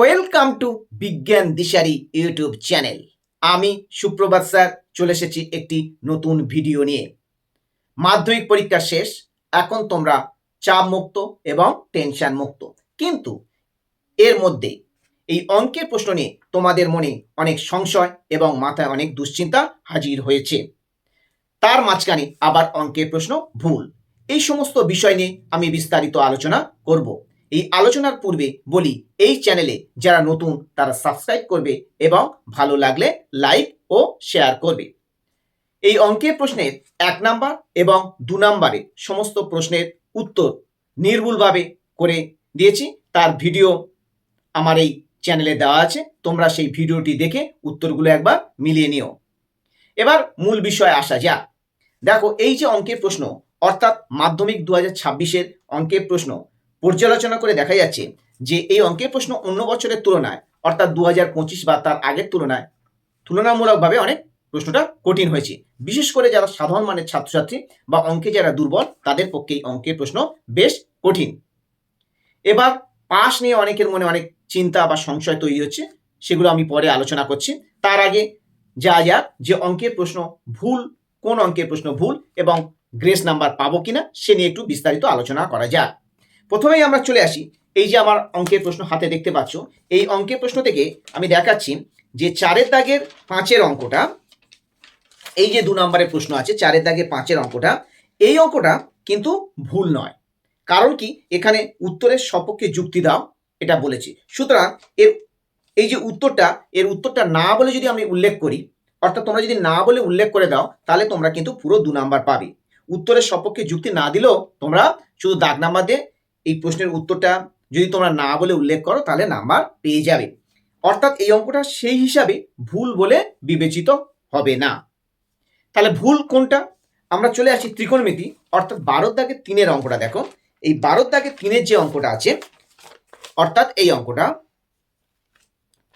Welcome to বিজ্ঞান দিশারি YouTube channel আমি সুপ্রভাত স্যার, চলে এসেছি একটি নতুন ভিডিও নিয়ে। মাধ্যমিক পরীক্ষা শেষ, এখন তোমরা চাপ মুক্ত এবং টেনশন মুক্ত। কিন্তু এর মধ্যে এই অঙ্কের প্রশ্ন নিয়ে তোমাদের মনে অনেক সংশয় এবং মাথায় অনেক দুশ্চিন্তা হাজির হয়েছে। তার মাঝখানে আবার অঙ্কের প্রশ্ন ভুল। এই সমস্ত বিষয় নিয়ে আমি বিস্তারিত আলোচনা করব। এই আলোচনার পূর্বে বলি, এই চ্যানেলে যারা নতুন, তারা সাবস্ক্রাইব করবে এবং ভালো লাগলে লাইক ও শেয়ার করবে। এই অঙ্কের প্রশ্নের এক নাম্বার এবং দু নাম্বারে সমস্ত প্রশ্নের উত্তর নির্ভুলভাবে করে দিয়েছি। তার ভিডিও আমার এই চ্যানেলে দেওয়া আছে। তোমরা সেই ভিডিওটি দেখে উত্তরগুলো একবার মিলিয়ে নিও। এবার মূল বিষয়ে আসা যাক। দেখো, এই যে অঙ্কের প্রশ্ন, অর্থাৎ মাধ্যমিক দু হাজার ছাব্বিশের অঙ্কের প্রশ্ন পর্যালোচনা করে দেখা যাচ্ছে যে এই অঙ্কের প্রশ্ন অন্য বছরের তুলনায়, অর্থাৎ দু হাজার পঁচিশ বা তার আগের তুলনায় তুলনামূলকভাবে অনেক প্রশ্নটা কঠিন হয়েছে। বিশেষ করে যারা সাধারণ মানের ছাত্রছাত্রী বা অঙ্কে যারা দুর্বল, তাদের পক্ষে এই অঙ্কের প্রশ্ন বেশ কঠিন। এবার পাশ নিয়ে অনেকের মনে অনেক চিন্তা বা সংশয় তৈরি হচ্ছে, সেগুলো আমি পরে আলোচনা করছি। তার আগে যা যা যে অঙ্কের প্রশ্ন ভুল, কোন অঙ্কের প্রশ্ন ভুল এবং গ্রেস নাম্বার পাবো কিনা, সে নিয়ে একটু বিস্তারিত আলোচনা করা যাক। প্রথমেই আমরা চলে আসি এই যে আমার অঙ্কের প্রশ্ন হাতে দেখতে পাচ্ছ। এই অঙ্কের প্রশ্ন থেকে আমি দেখাচ্ছি যে চারের দাগের পাঁচের অঙ্কটা, এই যে দু নম্বরের প্রশ্ন আছে, চারের দাগের পাঁচের অঙ্কটা, এই অঙ্কটা কিন্তু ভুল নয়। কারণ কি? এখানে উত্তরের সপক্ষে যুক্তি দাও, এটা বলেছি। সুতরাং এর, এই যে উত্তরটা, এর উত্তরটা না বলে যদি আমি উল্লেখ করি, অর্থাৎ তোমরা যদি না বলে উল্লেখ করে দাও, তাহলে তোমরা কিন্তু পুরো দু নাম্বার পাবে। উত্তরের সপক্ষে যুক্তি না দিলেও তোমরা শুধু দাগ নাম্বার দিয়ে এই প্রশ্নের উত্তরটা যদি তোমরা না বলে উল্লেখ করো, তাহলে নাম্বার পেয়ে যাবে। অর্থাৎ এই অঙ্কটা সেই হিসাবে ভুল বলে বিবেচিত হবে না। তাহলে ভুল কোনটা? আমরা চলে আসি ত্রিকোণমিতি, অর্থাৎ বারোর দাগের তিনের অঙ্কটা দেখো। এই বারোর দাগের তিনের যে অঙ্কটা আছে, অর্থাৎ এই অঙ্কটা,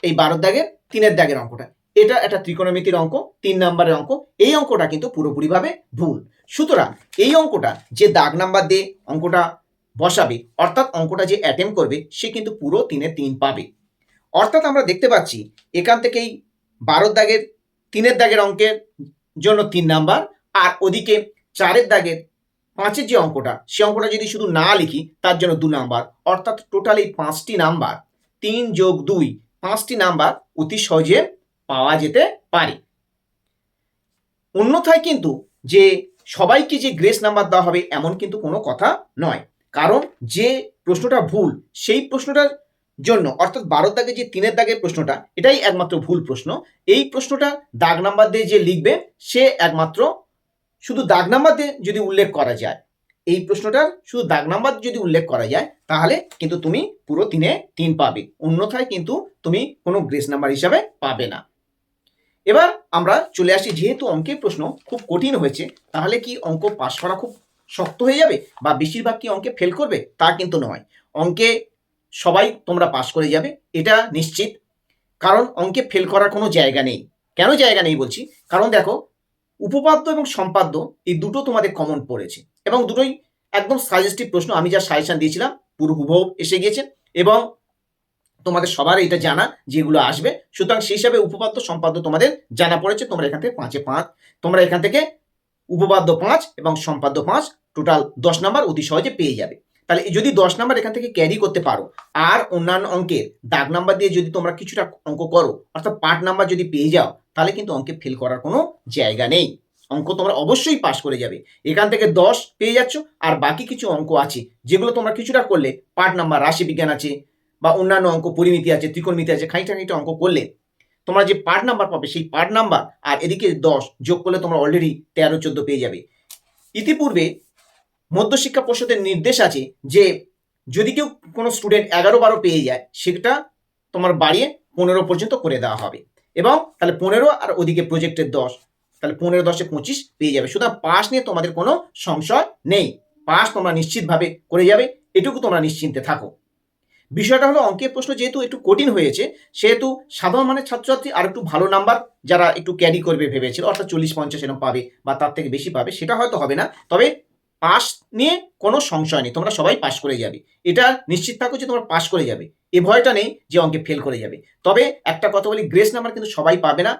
এই বারোর দাগের তিনের দাগের অঙ্কটা, এটা একটা ত্রিকোণমিতির অঙ্ক, তিন নাম্বারের অঙ্ক, এই অঙ্কটা কিন্তু পুরোপুরিভাবে ভুল। সুতরাং এই অঙ্কটা যে দাগ নাম্বার দিয়ে অঙ্কটা বসাবে, অর্থাৎ অঙ্কটা যে অ্যাটেম্প করবে, সে কিন্তু পুরো তিনে তিন পাবে। অর্থাৎ আমরা দেখতে পাচ্ছি, এখান থেকেই বারোর দাগের, তিনের দাগের অঙ্কের জন্য তিন নাম্বার, আর ওদিকে চারের দাগের পাঁচের যে অঙ্কটা, সে অঙ্কটা যদি শুধু না লিখি, তার জন্য দু নাম্বার। অর্থাৎ টোটাল এই পাঁচটি নাম্বার, তিন যোগ দুই, পাঁচটি নাম্বার অতি সহজে পাওয়া যেতে পারে। অন্যথায় কিন্তু যে সবাইকে যে গ্রেস নাম্বার দেওয়া হবে, এমন কিন্তু কোনো কথা নয়। কারণ যে প্রশ্নটা ভুল, সেই প্রশ্নটার জন্য, অর্থাৎ বারো দাগে যে তিনের দাগের প্রশ্নটা, এটাই একমাত্র ভুল প্রশ্ন। এই প্রশ্নটা দাগ নাম্বার দিয়ে যে লিখবে, সে একমাত্র শুধু দাগ নাম্বার দিয়ে যদি উল্লেখ করা যায়, এই প্রশ্নটার শুধু দাগ নাম্বার যদি উল্লেখ করা যায়, তাহলে কিন্তু তুমি পুরো তিনে তিন পাবে। অন্যথায় কিন্তু তুমি কোনো গ্রেস নাম্বার হিসাবে পাবে না। এবার আমরা চলে আসি, যেহেতু অঙ্কের প্রশ্ন খুব কঠিন হয়েছে, তাহলে কি অঙ্ক পাশ করা খুব শক্ত হয়ে যাবে বা বেশিরভাগ কি অঙ্কে ফেল করবে, তা কিন্তু নয়। অঙ্কে সবাই তোমরা পাশ করে যাবে, এটা নিশ্চিত। কারণ অঙ্কে ফেল করার কোনো জায়গা নেই। কেন জায়গা নেই বলছি? কারণ দেখো, উপপাদ্য এবং সম্পাদ্য এই দুটো তোমাদের কমন পড়েছে। এবং দুটোই একদম সাজেস্টিভ প্রশ্ন, আমি যা সাজেশন দিয়েছিলাম, পুরো হুবহু এসে গিয়েছে এবং তোমাদের সবার এটা জানা, যেগুলো আসবে। সুতরাং সেই হিসাবে উপপাদ্য, সম্পাদ্য তোমাদের জানা পড়েছে, তোমরা এখান থেকে পাঁচে পাঁচ। তোমরা এখান থেকে উপপাদ্য পাঁচ এবং সম্পাদ্য পাঁচ টোটাল দশ নাম্বার অতি সহজে পেয়ে যাবে। তাহলে যদি দশ নাম্বার এখান থেকে ক্যারি করতে পারো, আর অন্যান্য অঙ্কের দাগ নাম্বার দিয়ে যদি তোমরা কিছুটা অঙ্ক করো, অর্থাৎ পার্ট নাম্বার যদি পেয়ে যাও, তাহলে কিন্তু অঙ্কে ফেল করার কোনো জায়গা নেই। অঙ্ক তোমরা অবশ্যই পাশ করে যাবে। এখান থেকে দশ পেয়ে যাচ্ছ, আর বাকি কিছু অঙ্ক আছে, যেগুলো তোমরা কিছুটা করলে পার্ট নাম্বার, রাশি বিজ্ঞান আছে, বা অন্যান্য অঙ্ক, পরিমিতি আছে, ত্রিকোণমিতি আছে, খানিকটা খানিকটা অঙ্ক করলে তোমরা যে পার্ট নাম্বার পাবে, সেই পার্ট নাম্বার আর এদিকে দশ যোগ করলে তোমরা অলরেডি তেরো, চোদ্দ পেয়ে যাবে। ইতিপূর্বে মধ্যশিক্ষা পর্ষদের নির্দেশ আছে যে, যদি কেউ কোনো স্টুডেন্ট এগারো, বারো পেয়ে যায়, সেটা তোমার বাড়িয়ে পনেরো পর্যন্ত করে দেওয়া হবে। এবং তাহলে পনেরো আর ওদিকে প্রজেক্টের দশ, তাহলে পনেরো, দশে পঁচিশ পেয়ে যাবে। সুতরাং পাস নিয়ে তোমাদের কোনো সংশয় নেই। পাস তোমরা নিশ্চিতভাবে করে যাবে, এটুকু তোমরা নিশ্চিন্তে থাকো। বিষয়টা হলো অঙ্কের প্রশ্ন যেহেতু একটু কঠিন হয়েছে, সেহেতু সাধারণ মানের ছাত্রছাত্রী আর একটু ভালো নাম্বার যারা একটু ক্যারি করবে ভেবেছিল, অর্থাৎ চল্লিশ, পঞ্চাশ এরকম পাবে বা তার থেকে বেশি পাবে, সেটা হয়তো হবে না। তবে পাস নিয়ে কোনো সংশয় নেই, তোমরা সবাই পাস করে যাবে। এটা নিশ্চিত থাকো যে তোমরা পাস করে যাবে। এ ভয়টা নেই যে অঙ্কে ফেল করে যাবে। তবে একটা কথা বলি গ্রেস নাম্বার কিন্তু সবাই পাবে না।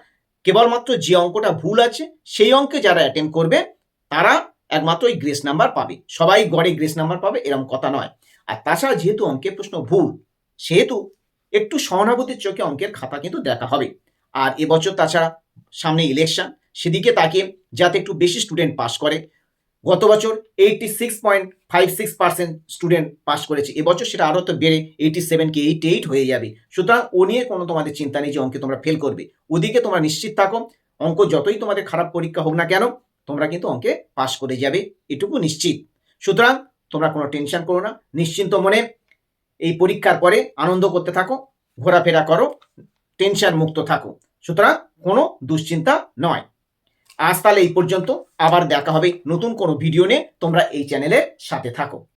কেবলমাত্র যে অঙ্কটা ভুল আছে, সেই অঙ্কে যারা অ্যাটেম্প করবে, তারা একমাত্র ওই গ্রেস নাম্বার পাবে। সবাই গড়ে গ্রেস নাম্বার পাবে এরকম কথা নয়। আর তাছাড়া যেহেতু অঙ্কের প্রশ্ন ভুল, সেহেতু একটু সহানুভূতির চোখে অঙ্কের খাতা কিন্তু দেখা হবে। আর এবছর তাছাড়া সামনে ইলেকশন সেদিকে তাকে যাতে একটু বেশি স্টুডেন্ট পাস করে। গত বছর eighty six point five six percent student pass করেছে, এবছর সেটা আরও তো বেড়ে এইটি সেভেন কি এইটি এইট হয়ে যাবে। সুতরাং ও নিয়ে কোনো তোমাদের চিন্তা নেই যে অঙ্কে তোমরা ফেল করবে। ওদিকে তোমরা নিশ্চিত থাকো, অঙ্ক যতই তোমাদের খারাপ পরীক্ষা হোক না কেন, তোমরা কিন্তু অঙ্কে পাস করে যাবে, এটুকু নিশ্চিত। সুতরাং তোমরা কোনো টেনশন করো না। নিশ্চিন্ত মনে এই পরীক্ষার পরে আনন্দ করতে থাকো, ঘোরাফেরা করো টেনশন মুক্ত থাকো। সুতরাং কোনো দুশ্চিন্তা নয়। আজ তাহলে এই পর্যন্ত। আবার দেখা হবে নতুন কোনো ভিডিও নিয়ে। তোমরা এই চ্যানেলের সাথে থাকো।